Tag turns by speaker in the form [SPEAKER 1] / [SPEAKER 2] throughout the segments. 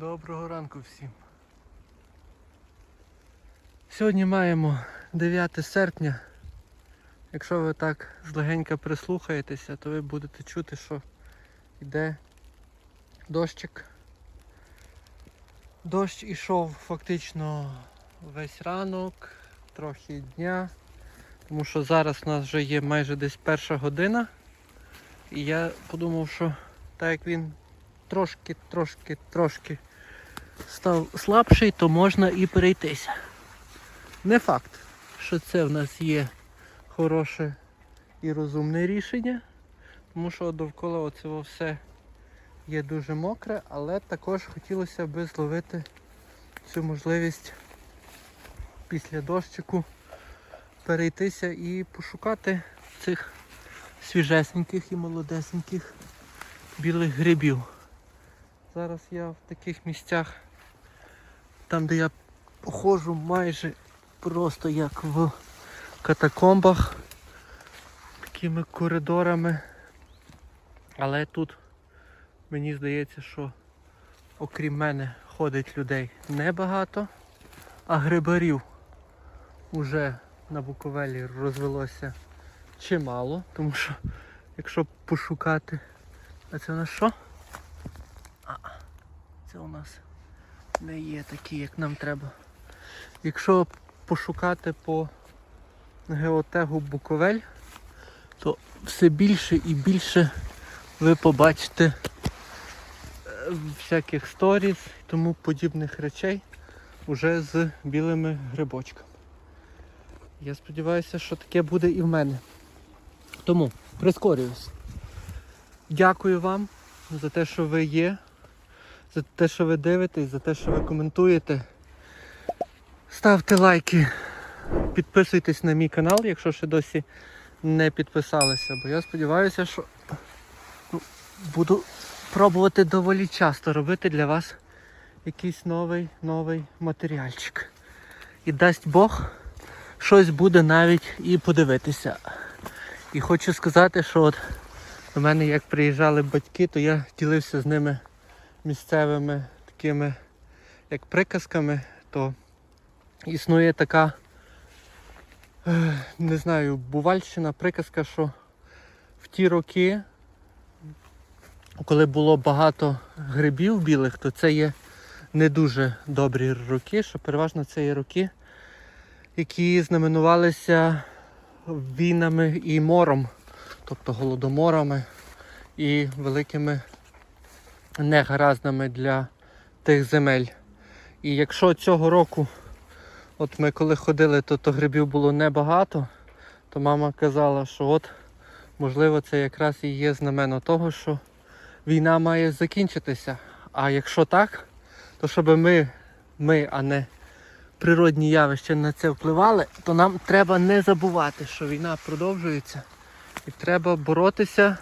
[SPEAKER 1] Доброго ранку всім. Сьогодні маємо 9 серпня. Якщо ви так злегенька прислухаєтеся, то ви будете чути, що йде дощик. Дощ ішов фактично весь ранок, трохи дня, тому що зараз у нас вже є майже десь перша година. І я подумав, що так як він трошки, трошки, трошки став слабший, то можна і перейтися. Не факт, що це в нас є хороше і розумне рішення, тому що довкола оцього все є дуже мокре, але також хотілося б зловити цю можливість після дощику перейтися і пошукати цих свіжесеньких і молодесеньких білих грибів. Зараз я в таких місцях, там де я ходжу майже просто як в катакомбах, такими коридорами. Але тут мені здається, що окрім мене ходить людей небагато, а грибарів уже на Буковелі розвелося чимало, тому що якщо пошукати, а це у нас що? А, це у нас не є такі, як нам треба. Якщо пошукати по геотегу Буковель, то все більше і більше ви побачите е, всяких сторіс і тому подібних речей уже з білими грибочками. Я сподіваюся, що таке буде і в мене. Тому прискорююсь. Дякую вам за те, що ви є, за те, що ви дивитесь, за те, що ви коментуєте. Ставте лайки, підписуйтесь на мій канал, якщо ще досі не підписалися. Бо я сподіваюся, що ну, буду пробувати доволі часто робити для вас якийсь новий новий матеріальчик. І дасть Бог, щось буде навіть і подивитися. І хочу сказати, що от до мене як приїжджали батьки, то я ділився з ними місцевими такими як приказками, то існує така, е, не знаю, бувальщина, приказка, що в ті роки, коли було багато грибів білих, то це є не дуже добрі роки, що переважно це є роки, які знаменувалися війнами і мором, тобто голодоморами і великими негараздами для тих земель. І якщо цього року, от ми коли ходили, то, то грибів було небагато, то мама казала, що от можливо це якраз і є знамено того, що війна має закінчитися. А якщо так, то щоб ми, ми, а не природні явища на це впливали, то нам треба не забувати, що війна продовжується. І треба боротися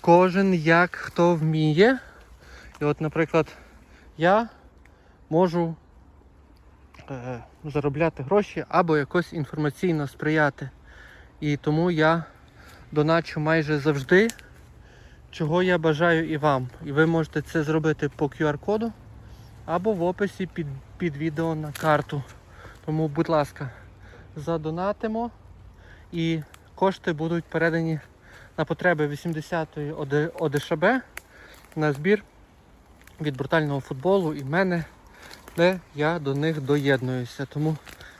[SPEAKER 1] кожен як хто вміє. І от, наприклад, я можу е, заробляти гроші або якось інформаційно сприяти. І тому я доначу майже завжди, чого я бажаю і вам. І ви можете це зробити по QR-коду або в описі під, під відео на карту. Тому, будь ласка, задонатимо і кошти будуть передані на потреби 80-ї ОДШБ на збір від брутального футболу і мене, де я до них доєднуюся. Тому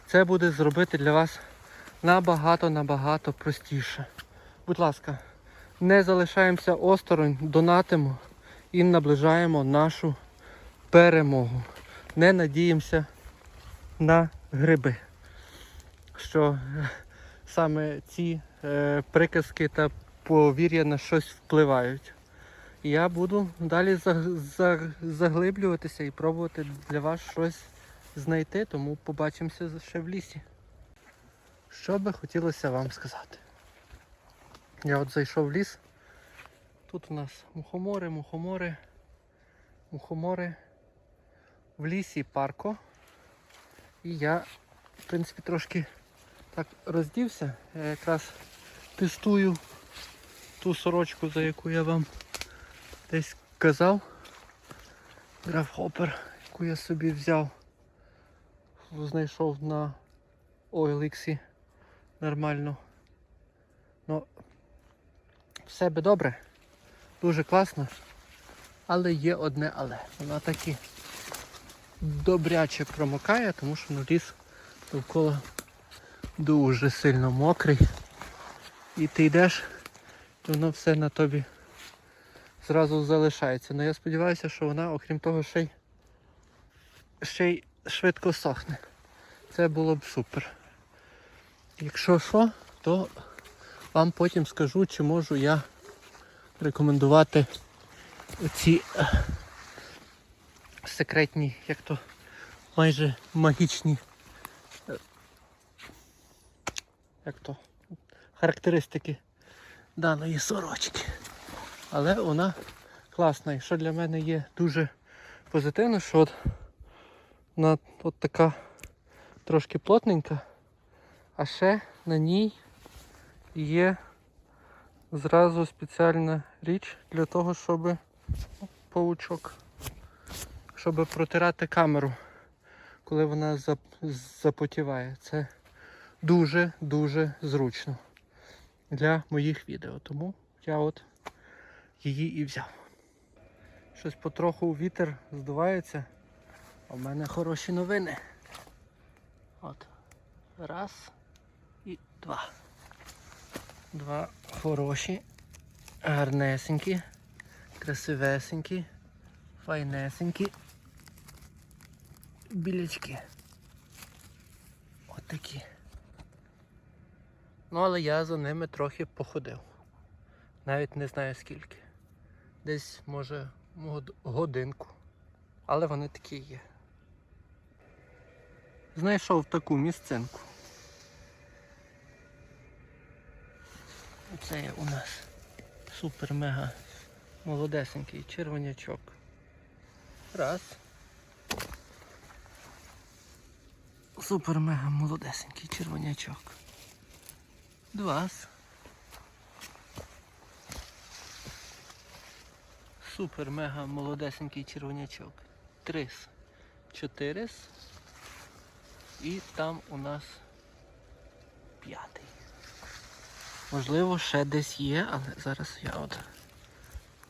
[SPEAKER 1] це буде зробити для вас набагато-набагато простіше. Будь ласка, не залишаємося осторонь, донатимо і наближаємо нашу перемогу. Не надіємося на гриби. Що е, саме ці е, приказки та повір'я на щось впливають. Я буду далі за- за- заглиблюватися і пробувати для вас щось знайти, тому побачимося ще в лісі. Що би хотілося вам сказати? Я от зайшов в ліс. Тут у нас мухомори, мухомори, мухомори. В лісі парко. І я, в принципі, трошки так роздівся. Я якраз тестую ту сорочку, за яку я вам десь казав. графхопер, яку я собі взяв. Знайшов на OLX нормально. Ну, все би добре, дуже класно. Але є одне але. Вона таки добряче промокає, тому що ну, ліс довкола дуже сильно мокрий. І ти йдеш, і воно все на тобі зразу залишається. Ну я сподіваюся, що вона, окрім того, ще й, ще й швидко сохне. Це було б супер. Якщо що, то вам потім скажу, чи можу я рекомендувати оці е, секретні, як то майже магічні е, як то характеристики даної сорочки. Але вона класна. І що для мене є дуже позитивно, що от вона от така трошки плотненька, а ще на ній є зразу спеціальна річ для того, щоб паучок, щоб протирати камеру, коли вона запотіває. Це дуже-дуже зручно для моїх відео. Тому я от її і взяв. Щось потроху вітер здувається. А в мене хороші новини. От. Раз і два. Два хороші, гарнесенькі, красивесенькі, файнесенькі білячки. От такі. Ну, але я за ними трохи походив. Навіть не знаю скільки. Десь, може, годинку. Але вони такі є. Знайшов таку місцинку. Це є у нас супер-мега молодесенький червонячок. Раз. Супер-мега молодесенький червонячок. Два. Супер-мега молодесенький червонячок. Трис. Чотирис. І там у нас п'ятий. Можливо, ще десь є, але зараз я от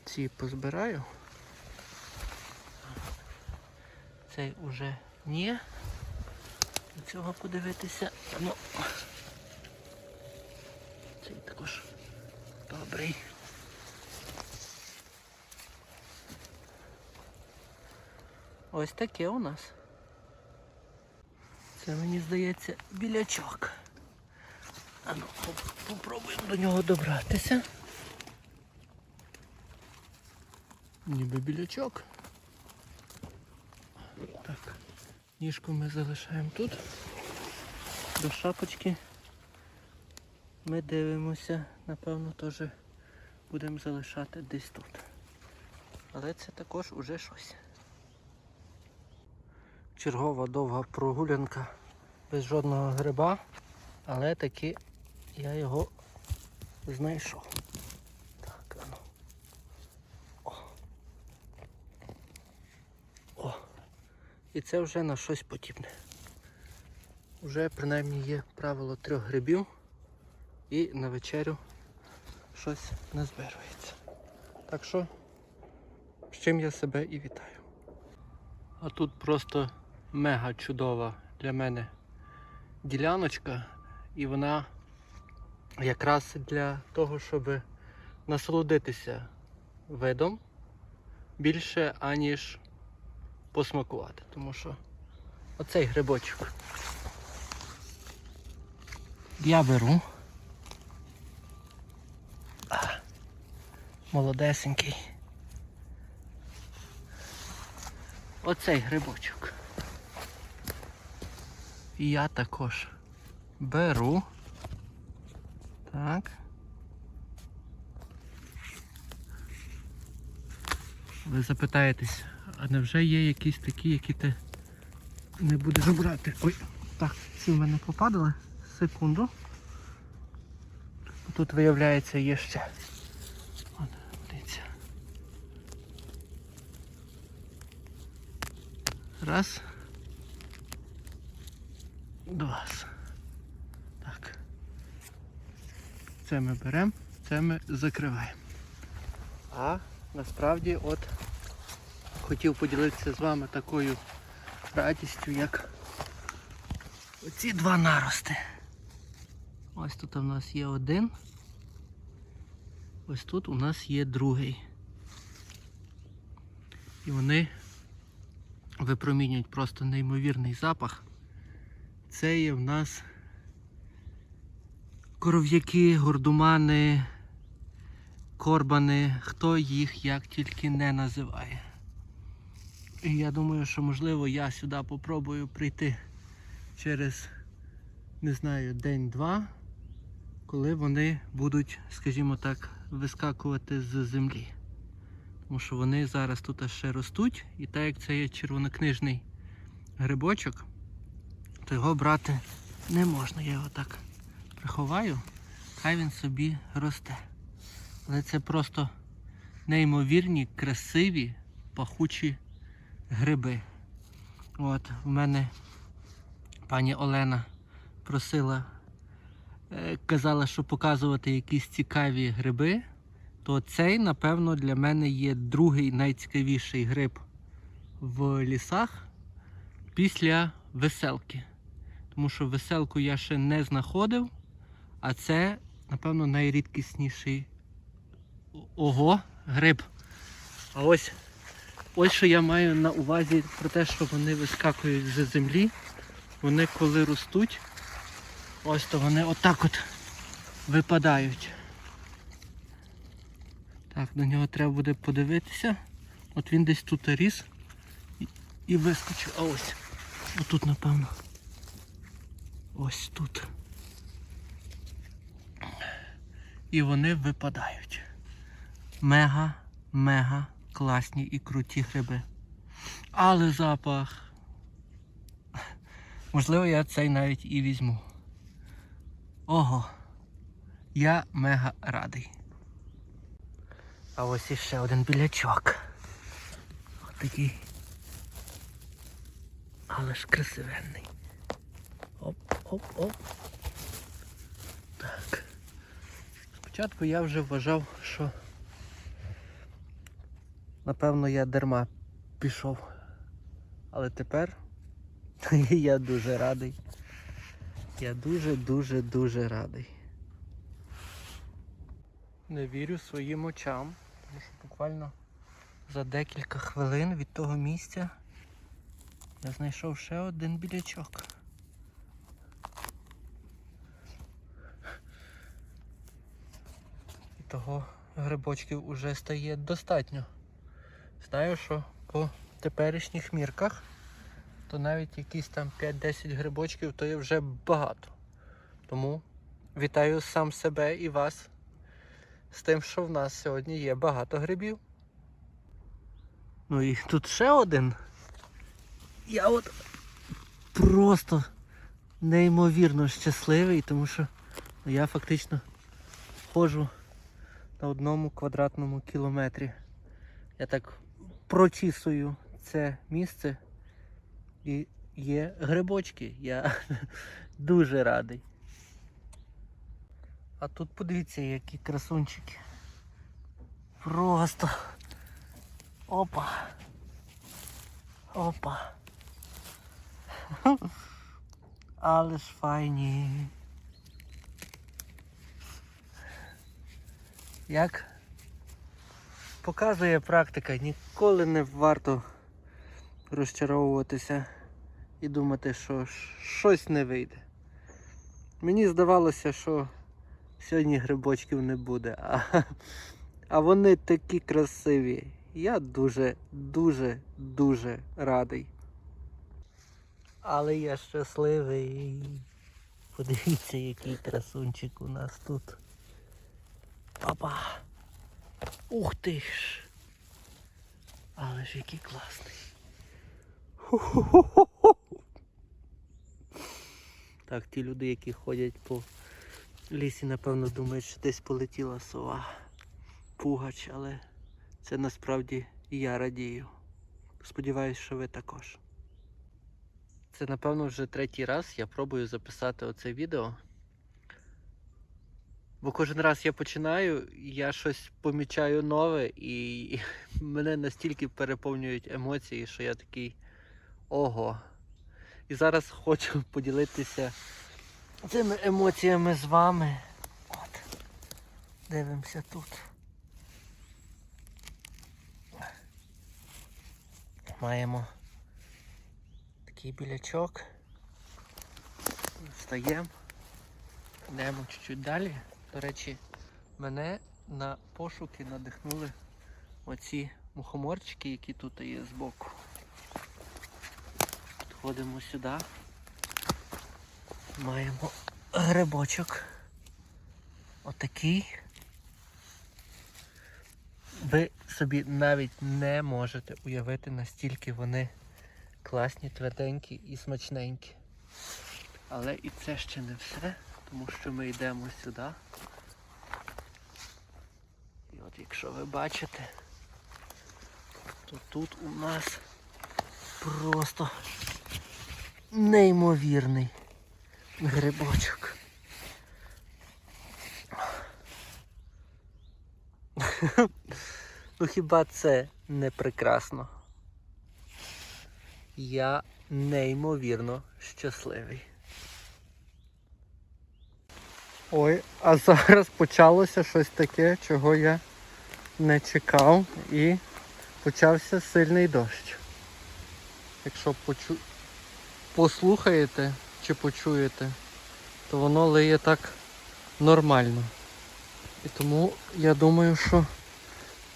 [SPEAKER 1] ці позбираю. Цей уже ні. До цього подивитися. Ну. Цей також добрий. Ось таке у нас. Це мені здається білячок. А ну, попробуємо до нього добратися. Ніби білячок. Так, ніжку ми залишаємо тут. До шапочки ми дивимося, напевно, теж будемо залишати десь тут. Але це також уже щось. Чергова довга прогулянка без жодного гриба, але таки я його знайшов. Так, а ну. О. О. І це вже на щось подібне. Уже принаймні є правило трьох грибів і на вечерю щось не назбирується. Так що, з чим я себе і вітаю. А тут просто мега чудова для мене діляночка, і вона якраз для того, щоб насолодитися видом більше, аніж посмакувати. Тому що оцей грибочок я беру. Молодесенький. Оцей грибочок. І я також беру. Так. Ви запитаєтесь, а невже є якісь такі, які ти не будеш брати? Ой, так, ці в мене попадали. Секунду. Тут виявляється є ще. От, дивіться. Раз. Два. Так. Це ми беремо, це ми закриваємо. А насправді от хотів поділитися з вами такою радістю, як оці два нарости. Ось тут у нас є один. Ось тут у нас є другий. І вони випромінюють просто неймовірний запах. Це є в нас коров'яки, гордумани, корбани, хто їх як тільки не називає. І я думаю, що можливо я сюди попробую прийти через, не знаю, день-два, коли вони будуть, скажімо так, вискакувати з землі. Тому що вони зараз тут ще ростуть, і так як це є червонокнижний грибочок, то його брати не можна. Я його так приховаю, хай він собі росте. Але це просто неймовірні, красиві, пахучі гриби. От, в мене пані Олена просила, е, казала, що показувати якісь цікаві гриби, то цей, напевно, для мене є другий найцікавіший гриб в лісах після веселки. Тому що веселку я ще не знаходив, а це, напевно, найрідкісніший ого гриб. А ось ось що я маю на увазі про те, що вони вискакують з землі. Вони коли ростуть, ось то вони отак от випадають. Так, до нього треба буде подивитися. От він десь тут ріс і, і вискочив. А ось. Отут, напевно. Ось тут. І вони випадають. Мега, мега класні і круті гриби. Але запах. Можливо, я цей навіть і візьму. Ого. Я мега радий. А ось іще один білячок. Ось такий. Але ж красивенний. Оп, оп, оп. Так. Спочатку я вже вважав, що напевно я дарма пішов. Але тепер я дуже радий. Я дуже-дуже дуже радий. Не вірю своїм очам, тому що буквально за декілька хвилин від того місця я знайшов ще один білячок. Того грибочків уже стає достатньо. Знаю, що по теперішніх мірках то навіть якісь там 5-10 грибочків то є вже багато. Тому вітаю сам себе і вас з тим, що в нас сьогодні є багато грибів. Ну і тут ще один. Я от просто неймовірно щасливий, тому що я фактично ходжу на одному квадратному кілометрі. Я так прочісую це місце і є грибочки. Я дуже радий. А тут подивіться, які красунчики. Просто. Опа. Опа. Але ж файні. Як показує практика, ніколи не варто розчаровуватися і думати, що щось не вийде. Мені здавалося, що сьогодні грибочків не буде, а, а вони такі красиві. Я дуже, дуже, дуже радий. Але я щасливий. Подивіться, який красунчик у нас тут. Папа. Ух ти ж. Але ж який класний. Так, ті люди, які ходять по лісі, напевно, думають, що десь полетіла сова. Пугач, але це насправді я радію. Сподіваюсь, що ви також. Це, напевно, вже третій раз я пробую записати оце відео. Бо кожен раз я починаю, я щось помічаю нове, і мене настільки переповнюють емоції, що я такий ого. І зараз хочу поділитися цими емоціями з вами. От. Дивимося тут. Маємо такий білячок. Встаємо. Йдемо чуть-чуть далі. До речі, мене на пошуки надихнули оці мухоморчики, які тут є збоку. Підходимо сюди. Маємо грибочок. Отакий. Ви собі навіть не можете уявити, настільки вони класні, тверденькі і смачненькі. Але і це ще не все, тому що ми йдемо сюди. І от якщо ви бачите, то тут у нас просто неймовірний грибочок. Ну хіба це не прекрасно? Я неймовірно щасливий. Ой, а зараз почалося щось таке, чого я не чекав, і почався сильний дощ. Якщо почу... послухаєте чи почуєте, то воно лиє так нормально. І тому я думаю, що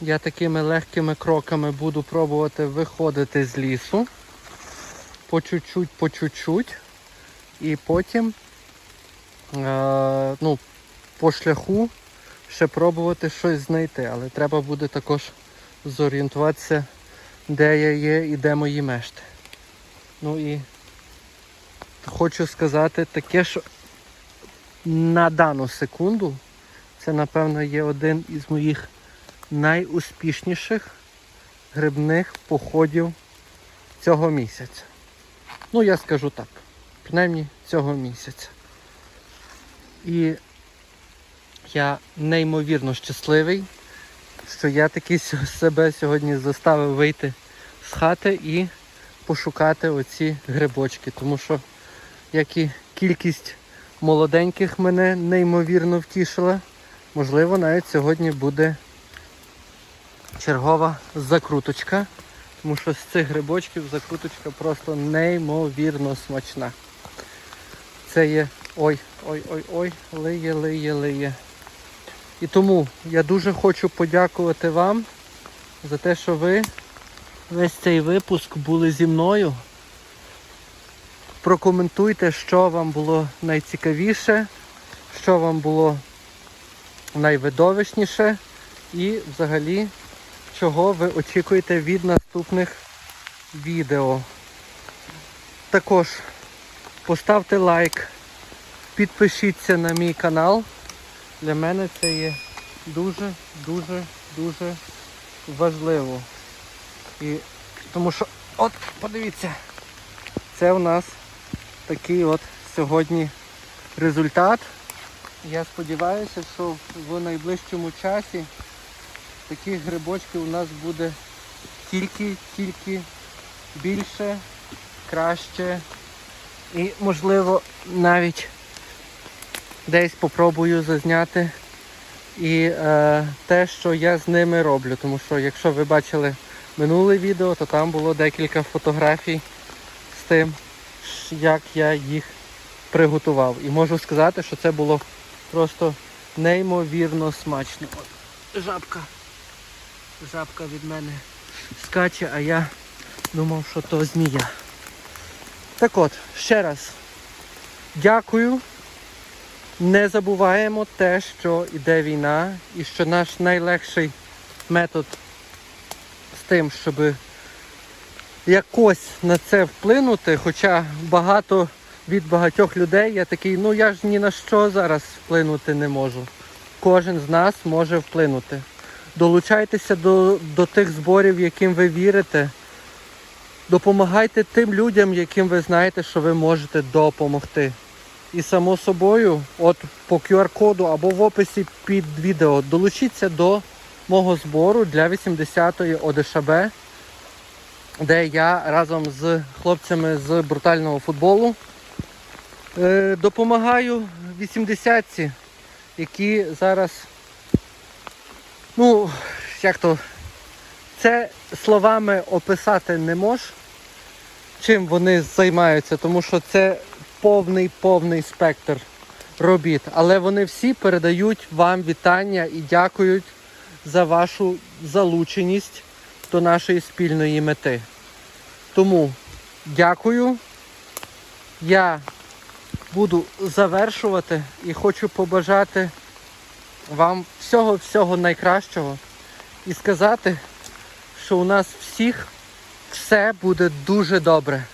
[SPEAKER 1] я такими легкими кроками буду пробувати виходити з лісу. По чуть-чуть, по чуть-чуть. І потім е, ну, по шляху ще пробувати щось знайти. Але треба буде також зорієнтуватися, де я є і де мої мешти. Ну і хочу сказати таке, що на дану секунду це, напевно, є один із моїх найуспішніших грибних походів цього місяця. Ну, я скажу так, принаймні цього місяця. І я неймовірно щасливий, що я таки себе сьогодні заставив вийти з хати і пошукати оці грибочки, тому що як і кількість молоденьких мене неймовірно втішила, можливо, навіть сьогодні буде чергова закруточка, тому що з цих грибочків закруточка просто неймовірно смачна. Це є ой-ой-ой-ой, лиє, лиє, лиє. І тому я дуже хочу подякувати вам за те, що ви весь цей випуск були зі мною. Прокоментуйте, що вам було найцікавіше, що вам було найвидовищніше і взагалі чого ви очікуєте від наступних відео. Також поставте лайк, підпишіться на мій канал. Для мене це є дуже-дуже дуже важливо. І тому що, от, подивіться, це у нас такий от сьогодні результат. Я сподіваюся, що в найближчому часі таких грибочків у нас буде тільки-тільки більше, краще. І можливо навіть десь попробую зазняти і е, те, що я з ними роблю. Тому що якщо ви бачили минуле відео, то там було декілька фотографій з тим, як я їх приготував. І можу сказати, що це було просто неймовірно смачно. От, жабка. Жабка від мене скаче, а я думав, що то змія. Так от, ще раз дякую. Не забуваємо те, що йде війна і що наш найлегший метод з тим, щоб якось на це вплинути, хоча багато від багатьох людей я такий, ну я ж ні на що зараз вплинути не можу. Кожен з нас може вплинути. Долучайтеся до, до тих зборів, яким ви вірите. Допомагайте тим людям, яким ви знаєте, що ви можете допомогти. І само собою, от по QR-коду або в описі під відео долучіться до мого збору для 80-ї ОДШБ, де я разом з хлопцями з брутального футболу е, допомагаю 80-ці, які зараз, ну, як то, це словами описати не можу, чим вони займаються, тому що це повний повний спектр робіт. Але вони всі передають вам вітання і дякують за вашу залученість до нашої спільної мети. Тому дякую. Я буду завершувати і хочу побажати вам всього-всього найкращого і сказати, що у нас всіх все буде дуже добре.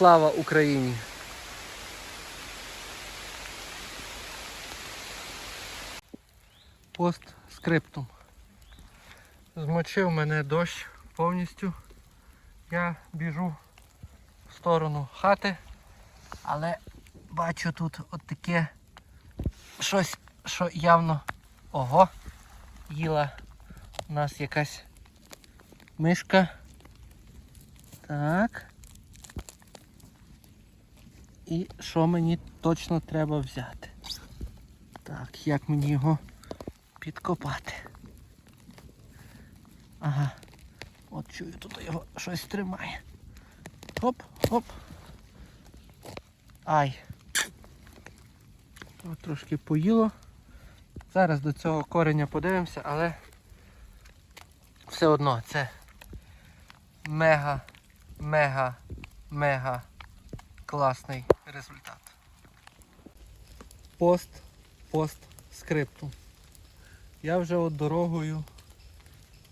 [SPEAKER 1] Слава Україні! Пост скриптум. Змочив мене дощ повністю. Я біжу в сторону хати, але бачу тут от таке щось, що явно ого, їла у нас якась мишка. Так. І що мені точно треба взяти? Так, як мені його підкопати? Ага. От чую, тут його щось тримає. Хоп, хоп. Ай. От трошки поїло. Зараз до цього кореня подивимося, але все одно це мега, мега, мега класний результат. Пост, пост скрипту. Я вже от дорогою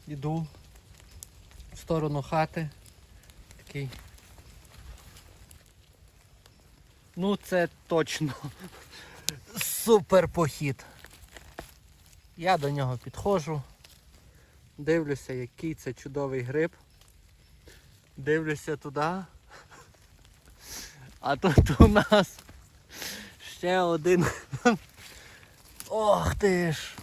[SPEAKER 1] йду в сторону хати. Такий. Ну це точно супер похід. Я до нього підходжу, дивлюся, який це чудовий гриб. Дивлюся туди. А тут у нас ще один. Ох ти ж!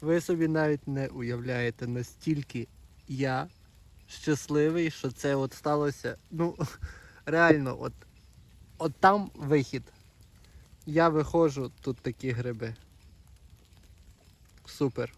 [SPEAKER 1] Ви собі навіть не уявляєте, настільки я щасливий, що це от сталося. Ну, реально, от, от там вихід. Я виходжу, тут такі гриби. Супер.